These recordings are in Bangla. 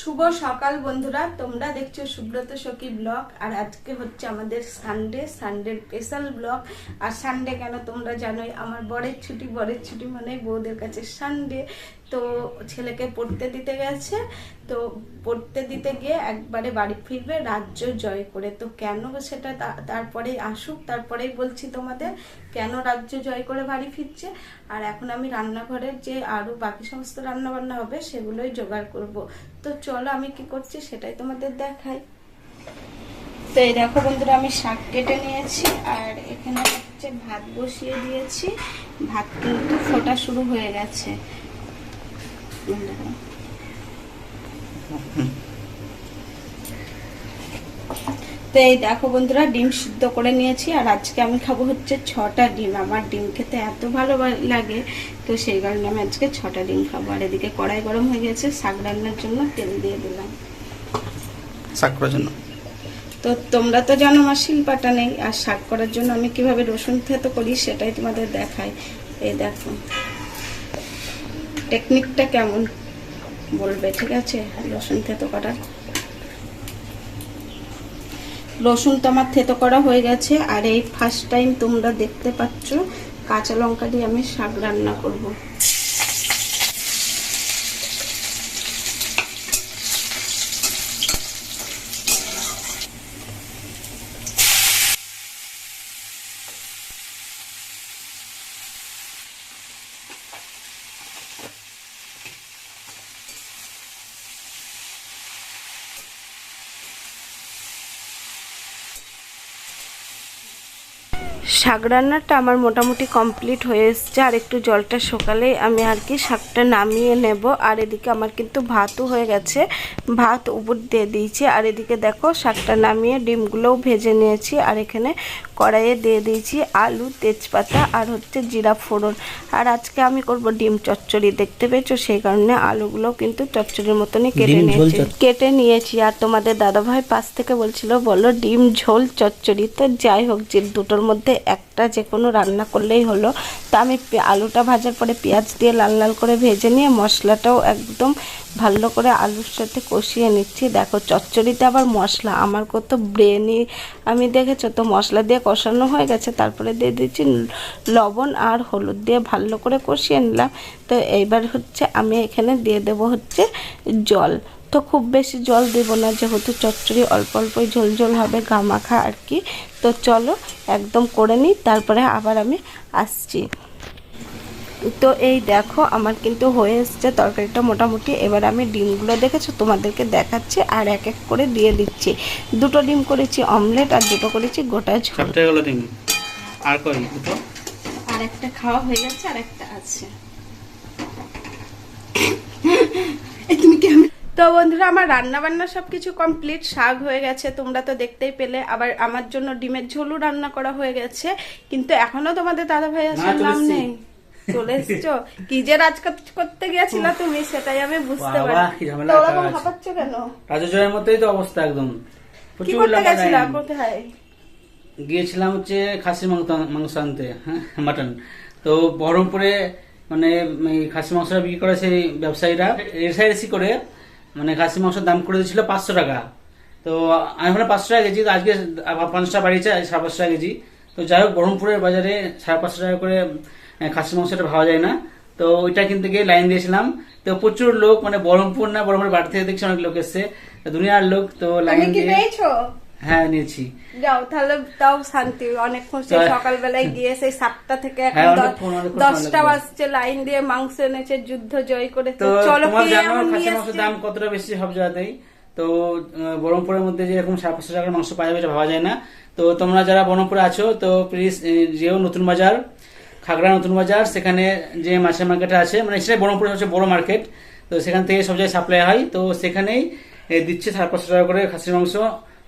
শুভ সকাল বন্ধুরা, তোমরা দেখছ সুব্রত সখী ব্লগ, আর আজকে হচ্ছে আমাদের সানডে সানডে স্পেশাল ব্লগ। আর সানডে কেন তোমরা জানোই, আমার বরের ছুটি বরের ছুটি মানে বউদের কাছে সানডে তো ছেলেকে পড়তে দিতে গেছে, তো পড়তে দিতে গিয়ে একবারে বাড়ি ফিরবে, রাজ্য জয় করে। তো কেন সেটা তারপরেই আসুক, তারপরেই বলছি তোমাদের, কেন রাজ্য জয় করে বাড়ি ফিরছে? আর এখন আমি রান্নাঘরের যে আরও বাকি সমস্ত রান্না বান্না হবে, সেগুলোই জোগাড় করব। তো চলো আমি কি করছি সেটাই তোমাদের দেখাই। তো এই দেখো বন্ধুরা, আমি শাক কেটে নিয়েছি, আর এখানে হচ্ছে ভাত বসিয়ে দিয়েছি। ভাত কিন্তু ফোটা শুরু হয়ে গেছে। তো এই দেখো বন্ধুরা ডিম সিদ্ধ করে নিয়েছি আর আজকে আমি খাব হচ্ছে ছটা ডিম। আমার ডিম খেতে এত ভালো লাগে তো সেই কারণে আমি আজকে ছটা ডিম খাব। আর এদিকে কড়াই গরম হয়ে গেছে শাক রান্নার জন্য তেল দিয়ে দিলাম। শাক করার জন্য? তো তোমরা তো জানো আমার শিল্পাটা নেই আর শাক করার জন্য আমি কীভাবে রসুন থেতো করি সেটাই তোমাদের দেখাই। এই দেখো। টেকনিকটা কেমন বলবে, ঠিক আছে? রসুন থেতো করার। রসুন তো আমার থেতো করা হয়ে গেছে, আর এই ফার্স্ট টাইম তোমরা দেখতে পাচ্ছ, কাঁচা লঙ্কা দিয়ে আমি শাক রান্না করব। শাক রান্নাটা আমার মোটামুটি কমপ্লিট হয়ে এসছে, আর একটু জলটা সকালে আমি আর কি শাকটা নামিয়ে নেব। আর এদিকে আমার কিন্তু ভাতও হয়ে গেছে, ভাত উপর দিয়ে দিয়েছি। আর এদিকে দেখো শাকটা নামিয়ে ডিমগুলোও ভেজে নিয়েছি, আর এখানে কড়াইয়ে দিয়ে দিয়েছি আলু তেজপাতা আর হচ্ছে জিরা ফোড়ন। আর আজকে আমি করব ডিম চচ্চড়ি। দেখতে পেয়েছ? সেই কারণে আলুগুলোও কিন্তু চচ্চড়ির মতনই কেটে নিয়েছি। কেটে নিয়েছি। আর তোমাদের দাদাভাই পাশ থেকে বলছিল বলো ডিম ঝোল চচ্চড়ি। তো যাই হোক যে দুটোর মধ্যে একটা যে কোনো রান্না করলেই হলো। তা আমি আলুটা ভাজার পরে পেঁয়াজ দিয়ে লাল লাল করে ভেজে নিয়ে মশলাটাও একদম ভালো করে আলুর সাথে কষিয়ে নিচ্ছি। দেখো চচ্চড়িতে আবার মশলা। আমার কত ব্রেনই আমি দেখেছ তো মশলা দিয়ে কষানো হয়ে গেছে, তারপরে দিয়ে দিচ্ছি লবণ আর হলুদ দিয়ে ভালো করে কষিয়ে নিলাম। তো এইবার হচ্ছে আমি এখানে দিয়ে দেব হচ্ছে জল। তো খুব বেশি জল দেব না, যেহেতু চচ্চড়ি অল্প অল্পই ঝোল ঝোল হবে, গামাখা আর কি। তো চলো একদম করে নিই, তারপরে আবার আমি আসছি। তো এই দেখো আমার কিন্তু হয়ে এসছে তরকারিটা মোটামুটি। এবার আমি ডিমগুলো দেখেছ? তোমাদেরকে দেখাচ্ছি আর এক এক করে দিয়ে দিচ্ছি। দুটো ডিম করেছি অমলেট আর দুটো করেছি গোটা ঝোল। আর কই? দুটো? আর একটা খাওয়া হয়ে গেছে আর একটা আছে। এই তুমি কি আমি- তো বন্ধুরা আমার রান্না বান্না সব কিছু কমপ্লিট শাক হয়ে গেছে তোমরা তো দেখতেই পেলে। আবার আমার জন্য ডিমের ঝোলও রান্না করা হয়ে গেছে। কিন্তু এখনও তোমাদের দাদা ভাই আসার নাম নেই। চলে এসছো? কি যে করতে গেছিল তুমি সেটাই আমি বুঝতে পারি। ওরকম। কেন? রাজজয়ের মতোই তো অবস্থা একদম। কি করতে গেছিলাম কোথায়? গিয়েছিলাম হচ্ছে খাসি মাংস মাংস আনতে হ্যাঁ মাটন। তো বহরমপুরে মানে খাসি মাংসটা বিক্রি করে সেই ব্যবসায়ীরা রেসারেসি করে মানে খাসি মাংসের দাম করে দিয়েছিল পাঁচশো টাকা। তো আমি ভাবলাম পাঁচশো টাকা কেজি তো আজকে পাঁচশো টাকা বাড়িয়েছে সাড়ে পাঁচশো টাকা কেজি। তো যাই হোক বহরমপুরের বাজারে সাড়ে পাঁচশো টাকা করে আহ, খাসি মাংসটা পাওয়া যায় না। তো ওইটা কিনতে গিয়ে লাইন দিয়েছিলাম। তো প্রচুর লোক মানে বহরমপুর না বহরমপুর বাড়ি থেকে দেখছি অনেক লোক এসছে। দুনিয়ার লোক তো লাইন দিয়ে হ্যাঁ নিয়েছি। যাও তাহলে তাও শান্তি অনেকক্ষণ সেই সকালবেলায় গিয়ে সেই সাতটা থেকে এখন হ্যাঁ, দশটা বাজছে লাইন দিয়ে মাংস এনেছে যুদ্ধ জয় করে তো চলো মাংসের দাম কতটা বেশি সব জায়গাতেই? তো বহরমপুরের মধ্যে যে এরকম সাড়ে পাঁচশো টাকার মাংস পাওয়া যাবে এটা ভাবা যায় না। তো তোমরা যারা বহরমপুরে আছো তো প্লিজ যেও নতুন বাজার। খাগড়া নতুন বাজার সেখানে যে মাছের মার্কেট আছে মানে সেটা বহরমপুরের হচ্ছে বড় মার্কেট তো সেখান থেকে সব জায়গায় সাপ্লাই হয়। তো সেখানেই দিচ্ছে সাড়ে পাঁচশো টাকা করে খাসির মাংস।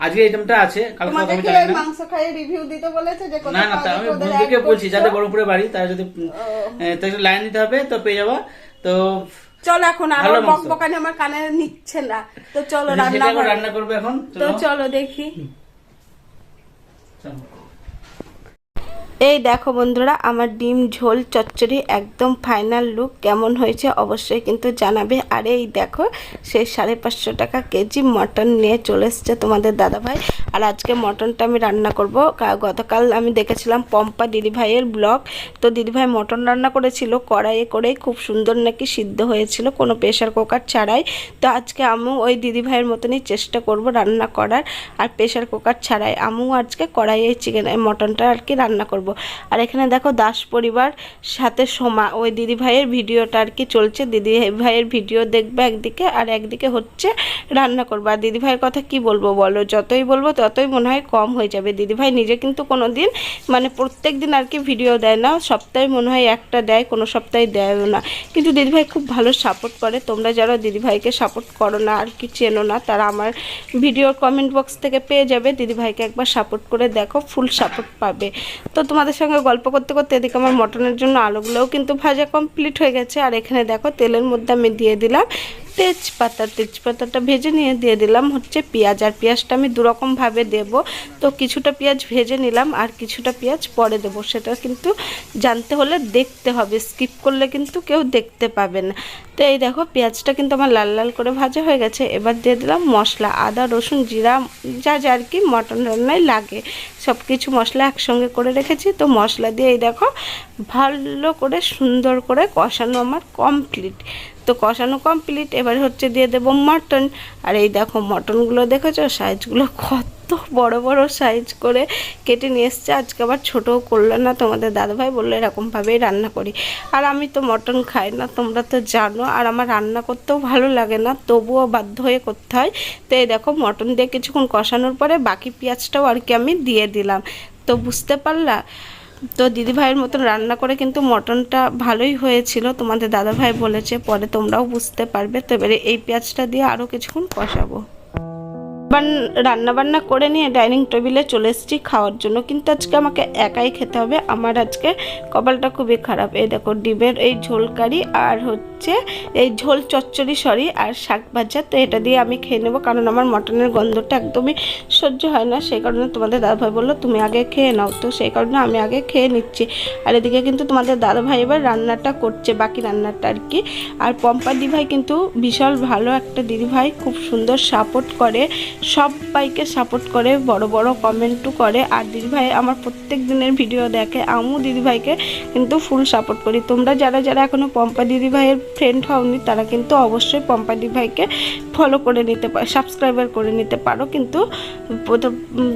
আজকে আইটেমটা আছে কালকে আমি জানি না। মাংস খাইয়ে রিভিউ দিতে বলেছে যে না না আমি বন্ধুকে বলছি? যাদের বহরমপুরে বাড়ি তারা যদি তো একটু লাইন দিতে হবে তো পেয়ে যাবা। তো চলো এখন আর ভালো বক মাংস। বকানি আমার কানে নিচ্ছে না। তো চলো রান্না রান্না করবে এখন তো চলো। চলো দেখি। চলো। এই দেখো বন্ধুরা, আমার ডিম ঝোল চচ্চড়ি একদম ফাইনাল লুক কেমন হয়েছে অবশ্যই কিন্তু জানাবে। আর এই দেখো সেই সাড়ে পাঁচশো টাকা কেজি মটন নিয়ে চলে এসছে তোমাদের দাদাভাই। আর আজকে মটনটা আমি রান্না করব। গতকাল আমি দেখেছিলাম পম্পা দিদিভাইয়ের ব্লগ। তো দিদিভাই মটন রান্না করেছিল, কড়াইয়ে করেই খুব সুন্দর নাকি সিদ্ধ হয়েছিল, কোনো প্রেশার কুকার ছাড়াই। তো আজকে আমিও ওই দিদিভাইয়ের মতনই চেষ্টা করব রান্না করার, আর প্রেশার কুকার ছাড়াই। আমিও আজকে কড়াইয়ে চিকেন, মটনটা আর কি রান্না করব। আর এখানে দেখো দাস পরিবার সাথে সোমা, ওই দিদি ভাইয়ের ভিডিওটা আর কি চলছে। দিদি ভাইয়ের ভিডিও দেখবে একদিকে আর একদিকে হচ্ছে রান্না করব। আর দিদি ভাইয়ের কথা কি বলব বলো? যতই বলব ততই মনে হয় কম হয়ে যাবে। দিদি ভাই নিজে কিন্তু কোনো দিন মানে প্রত্যেক দিন আর কি ভিডিও দেয় না। সপ্তাহে মনে হয় একটা দেয়, কোনো সপ্তাহে দেয়ও না। কিন্তু দিদিভাই খুব ভালো সাপোর্ট করে। তোমরা যারা দিদিভাইকে সাপোর্ট করো না আর কি চেনো না, তারা আমার ভিডিওর কমেন্ট বক্স থেকে পেয়ে যাবে। দিদিভাইকে একবার সাপোর্ট করে দেখো ফুল সাপোর্ট পাবে। তো তোমাদের সঙ্গে গল্প করতে করতে এদিকে আমার মটনের জন্য আলুগুলোও কিন্তু ভাজা কমপ্লিট হয়ে গেছে। আর এখানে দেখো তেলের মধ্যে আমি দিয়ে দিলাম তেজপাতা। তেজপাতাটা ভেজে নিয়ে দিয়ে দিলাম হচ্ছে পেঁয়াজ। আর পেঁয়াজটা আমি দুরকমভাবে দেব। তো কিছুটা পেঁয়াজ ভেজে নিলাম আর কিছুটা পেঁয়াজ পরে দেবো। সেটা কিন্তু জানতে হলে দেখতে হবে। স্কিপ করলে কিন্তু কেউ দেখতে পাবে না তো এই দেখো পেঁয়াজটা কিন্তু আমার লাল লাল করে ভাজা হয়ে গেছে। এবার দিয়ে দিলাম মশলা। আদা, রসুন, জিরা যা যা আর কি মটন রান্নায় লাগে। সব কিছু মশলা একসঙ্গে করে রেখেছি। তো মশলা দিয়ে এই দেখো, ভালো করে সুন্দর করে কষানো আমার কমপ্লিট তো কষানো কমপ্লিট এবার হচ্ছে দিয়ে দেবো মটন আর এই দেখো মটনগুলো দেখেছ? সাইজগুলো কত বড় বড় সাইজ করে কেটে নিয়ে এসছে। আজকে আবার ছোটও করল না, তোমাদের দাদাভাই বলল এরকমভাবেই রান্না করি। আর আমি তো মটন খাই না, তোমরা তো জানো, আর আমার রান্না করতেও ভালো লাগে না, তবুও বাধ্য হয়ে করতে হয়। তো এই দেখো মটন দিয়ে কিছুক্ষণ কষানোর পরে বাকি পেঁয়াজটাও আর কি আমি দিয়ে দিলাম। তো বুঝতে পারলা? তো দিদিভাইয়ের মতন রান্না করে কিন্তু মটনটা ভালোই হয়েছিল, তোমাদের দাদাভাই বলেছে, পরে তোমরাও বুঝতে পারবে। তো এবারে এই পেঁয়াজটা দিয়ে আরও কিছুক্ষণ কষাবো। রান্না বান্না করে নিয়ে ডাইনিং টেবিলে চলে এসেছি খাওয়ার জন্য। কিন্তু আজকে আমাকে একাই খেতে হবে। আমার আজকে কপালটা খুবই খারাপ। এই দেখো, ডিমের এই ঝোল কারি আর হচ্ছে এই ঝোল চচ্চড়ি, সরি, আর শাক ভাজা। তো এটা দিয়ে আমি খেয়ে নেব। কারণ আমার মটনের গন্ধটা একদমই সহ্য হয় না। সেই কারণে তোমাদের দাদাভাই বলল, তুমি আগে খেয়ে নাও। তো সেই কারণে আমি আগে খেয়ে নিচ্ছি। আর এদিকে কিন্তু তোমাদের দাদাভাই এবার রান্নাটা করছে, বাকি রান্নাটা আর কি। আর পম্পা দিভাই কিন্তু বিশাল ভালো একটা দিদিভাই। খুব সুন্দর সাপোর্ট করে। সবাইকে সাপোর্ট করে, বড় বড় কমেন্টও করে। আর দিদিভাই আমার প্রত্যেক দিনের ভিডিও দেখে, আমিও দিদিভাইকে কিন্তু ফুল সাপোর্ট করি। তোমরা যারা যারা এখনও পম্পা দিদিভাইয়ের ফ্রেন্ড হওনি, তারা কিন্তু অবশ্যই পম্পা দিদিভাইকে ফলো করে নিতে পারো সাবস্ক্রাইবার করে নিতে পারো। কিন্তু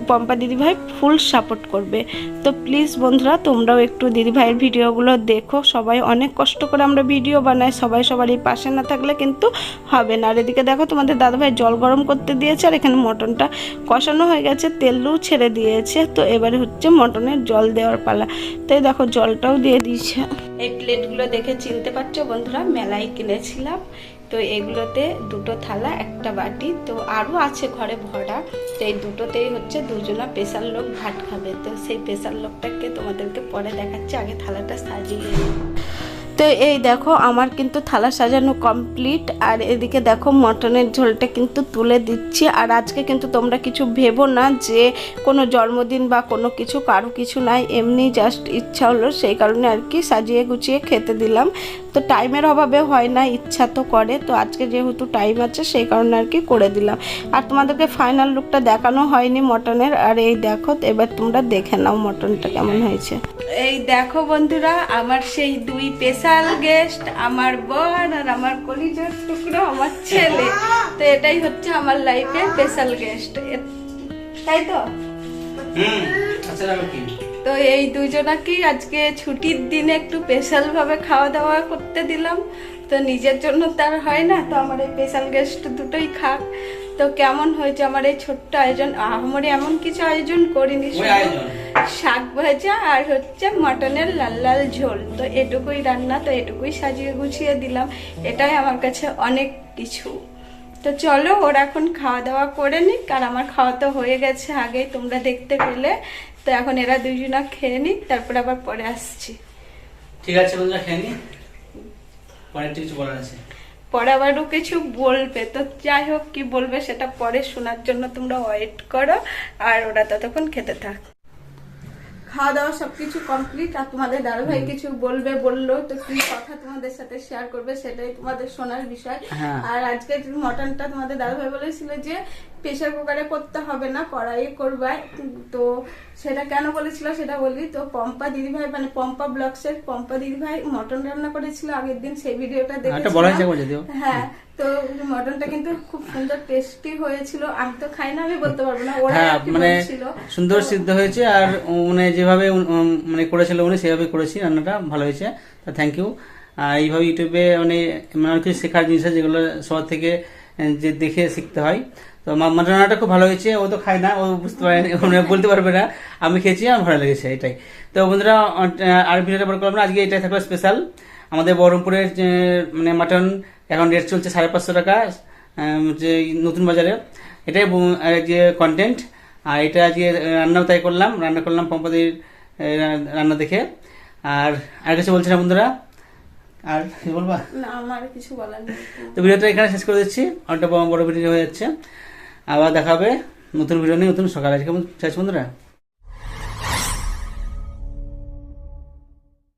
পম্পা দিদিভাই ফুল সাপোর্ট করবে। তো প্লিজ বন্ধুরা, তোমরাও একটু দিদিভাইয়ের ভিডিওগুলো দেখো। সবাই অনেক কষ্ট করে আমরা ভিডিও বানাই। সবাই সবারই পাশে না থাকলে কিন্তু হবে না। আর এদিকে দেখো তোমাদের দাদাভাই জল গরম করতে দিয়েছে, আর এখানে মটনটা কষানো হয়ে গেছে, তেলও ছেড়ে দিয়েছে। তো এবারে হচ্ছে মটনের জল দেওয়ার পালা। তো এই দেখো জলটাও দিয়ে দিয়েছে। এই প্লেটগুলো দেখে চিনতে পারছ বন্ধুরা, মেলায় কিনেছিলাম। তো এগুলোতে দুটো থালা, একটা বাটি, তো আরও আছে ঘরে ভরা। তো এই দুটোতেই হচ্ছে দুজনা স্পেশাল লোক ভাত খাবে। তো সেই স্পেশাল লোকটাকে তোমাদেরকে পরে দেখাচ্ছি, আগে থালাটা সাজিয়ে। তো এই দেখো, আমার কিন্তু থালা সাজানো কমপ্লিট আর এদিকে দেখো মটনের ঝোলটা কিন্তু তুলে দিচ্ছি। আর আজকে কিন্তু তোমরা কিছু ভেবো না যে কোনো জন্মদিন বা কোনো কিছু, কারও কিছু নাই, এমনি জাস্ট ইচ্ছা হলো সেই কারণে আর কি সাজিয়ে গুছিয়ে খেতে দিলাম। তো টাইমের অভাবে হয় না, ইচ্ছা তো করে, তো আজকে যেহেতু টাইম আছে সেই কারণে আর কি করে দিলাম। আর তোমাদেরকে ফাইনাল লুকটা দেখানো হয়নি মটনের, আর এই দেখো এবার তোমরা দেখে নাও মটনটা কেমন হয়েছে। এই দেখো বন্ধুরা আমার সেই দুই স্পেশাল গেস্ট আমার বর আর আমার কলিজার টুকরো আমার ছেলে। তো এটাই হচ্ছে আমার লাইফে স্পেশাল গেস্ট তাই তো? আচ্ছা তো এই দুজনাকেই আজকে ছুটির দিনে একটু স্পেশাল ভাবে খাওয়া দাওয়া করতে দিলাম। তো নিজের জন্য তার হয় না তো আমার এই স্পেশাল গেস্ট দুটোই খাক। তো কেমন হয়েছে আমার এই ছোট্ট আয়োজন? আমার এমন কিছু আয়োজন করিনি শাক ভাজা আর হচ্ছে মটনের লাল লাল ঝোল। তো এটুকুই রান্না তো এটুকুই সাজিয়ে গুছিয়ে দিলাম। এটাই আমার কাছে অনেক কিছু। তো চলো ওরা এখন খাওয়া দাওয়া করে নিক আর আমার খাওয়া তো হয়ে গেছে আগে তোমরা দেখতে পেলে। তো এখন এরা দুজনা খেয়ে নিক তারপর আবার পরে আসছি। ঠিক আছে বন্ধুরা খেয়ে নি পরে কিছু বলার আছে। পরে আবারও কিছু বলবে। তো যাই হোক কি বলবে সেটা পরে শোনার জন্য তোমরা ওয়েট করো আর ওরা ততক্ষণ খেতে থাক। খাওয়া দাওয়া সবকিছু কমপ্লিট আর তোমাদের দাদা ভাই কিছু বলবে বলল তো কি কথা তোমাদের সাথে শেয়ার করবে সেটাই তোমাদের শোনার বিষয়। হ্যাঁ। আর আজকে মটনটা তোমাদের দাদা ভাই বলেছিল যে প্রেশার কুকারে করতে হবে না কড়াইয়ে করবে। তো সেটা কেন বলেছিল সেটা বলি তো পম্পা দিদিভাই মানে পম্পা ব্লগসের পম্পা দিদিভাই মটন রান্না করেছিল আগের দিন সেই ভিডিওটা দেখেছিলাম হ্যাঁ তো মটনটা কিন্তু খুব সুন্দর টেস্টি হয়েছিল। আমি তো খাই না আমি বলতে পারব না। ওরা হ্যাঁ মানে সুন্দর সিদ্ধ হয়েছে আর মানে যেভাবে মানে করেছিল উনি সেভাবে করেছি রান্নাটা ভালো হয়েছে। তো থ্যাংক ইউ আর এইভাবে ইউটিউবে মানে অনেক কিছু শেখার জিনিস আছে যেগুলো সবার থেকে যে দেখে শিখতে হয়। তো মা- মাটন রান্নাটা খুব ভালো হয়েছে, ও তো খায় না, ও বুঝতে পারে বলতে পারবে না। আমি খেয়েছি, আমার ভালো লেগেছে এটাই। তো বন্ধুরা আর ভিডিওটা বড় করলাম আজকে এটাই থাকল স্পেশাল আমাদের বহরমপুরের মানে মাটন এখন রেট চলছে সাড়ে পাঁচশো টাকা যে নতুন বাজারে। এটাই যে কন্টেন্ট আর এটা আজকে রান্নাও তাই করলাম, রান্না করলাম পম্পাদির রান্না দেখে। আর আর কিছু বলছি না বন্ধুরা আর কি বলবা? না আমার কিছু বলার নেই। তো ভিডিওটা এখানে শেষ করে দিচ্ছি। অনেকটা বড় বড় ভিডিও হয়ে যাচ্ছে। আবার দেখাবে নতুন ভিডিও নিয়ে নতুন সকালে। কেমন চাইছি বন্ধুরা?